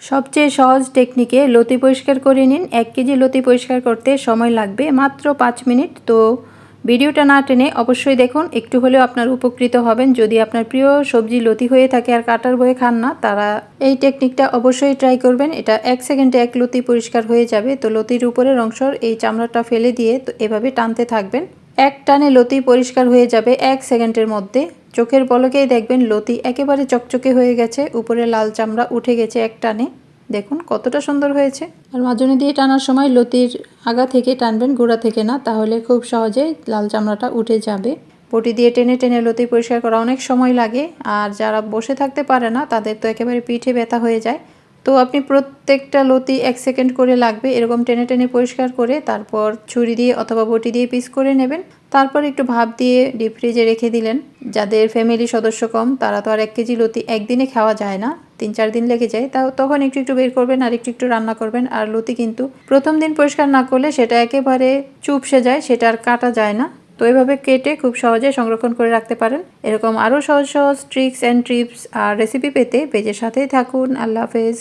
সবচেয়ে সহজ টেকনিকে লতি পরিষ্কার করে নিন। এক কেজি লতি পরিষ্কার করতে সময় লাগবে মাত্র পাঁচ মিনিট। তো ভিডিওটা না টেনে অবশ্যই দেখুন, একটু হলেও আপনার উপকৃত হবেন। যদি আপনার প্রিয় সবজি লতি হয়ে থাকে আর কাটার বয়ে খান না, তারা এই টেকনিকটা অবশ্যই ট্রাই করবেন। এটা এক সেকেন্ডে এক লতি পরিষ্কার হয়ে যাবে। তো লতির উপরের অংশর এই চামড়াটা ফেলে দিয়ে তো এভাবে টানতে থাকবেন। এক টানে লতি পরিষ্কার হয়ে যাবে এক সেকেন্ডের মধ্যে। চোখের পলকেই দেখবেন লতি একেবারে চকচকে হয়ে গেছে উপরে লাল চামড়া উঠে গেছে এক টানে। দেখুন কতটা সুন্দর হয়েছে। আর মাজনে দিয়ে টানার সময় লতির আগা থেকে টানবেন গোড়া থেকে না তাহলে খুব সহজে লাল চামড়াটা উঠে যাবে। পটি দিয়ে টেনে টেনে লতি পরিষ্কার করা অনেক সময় লাগে আর যারা বসে থাকতে পারে না তাদের তো একেবারে পিঠে ব্যথা হয়ে যায়। তো আপনি প্রত্যেকটা লতি এক সেকেন্ড করে লাগবে, এরকম টেনে টেনে পরিষ্কার করে তারপর ছুরি দিয়ে অথবা বটি দিয়ে পিস করে নেবেন। তারপর একটু ভাপ দিয়ে ডিপ ফ্রিজে রেখে দিলেন। যাদের ফ্যামিলি সদস্য কম, তারা তো আর এক কেজি লতি একদিনে খাওয়া যায় না, তিন চার দিন লেগে যায়। তাও তখন একটু একটু বের করবেন আর একটু একটু রান্না করবেন। আর লতি কিন্তু প্রথম দিন পরিষ্কার না করলে সেটা একেবারে চুপসে যায়, সেটা আর কাটা যায় না। তো এভাবে কেটে খুব সহজে সংরক্ষণ করে রাখতে পারেন। এরকম আরও সহজ সহজ ট্রিক্স অ্যান্ড ট্রিপস আর রেসিপি পেতে পেজের সাথেই থাকুন। আল্লাহ হাফেজ।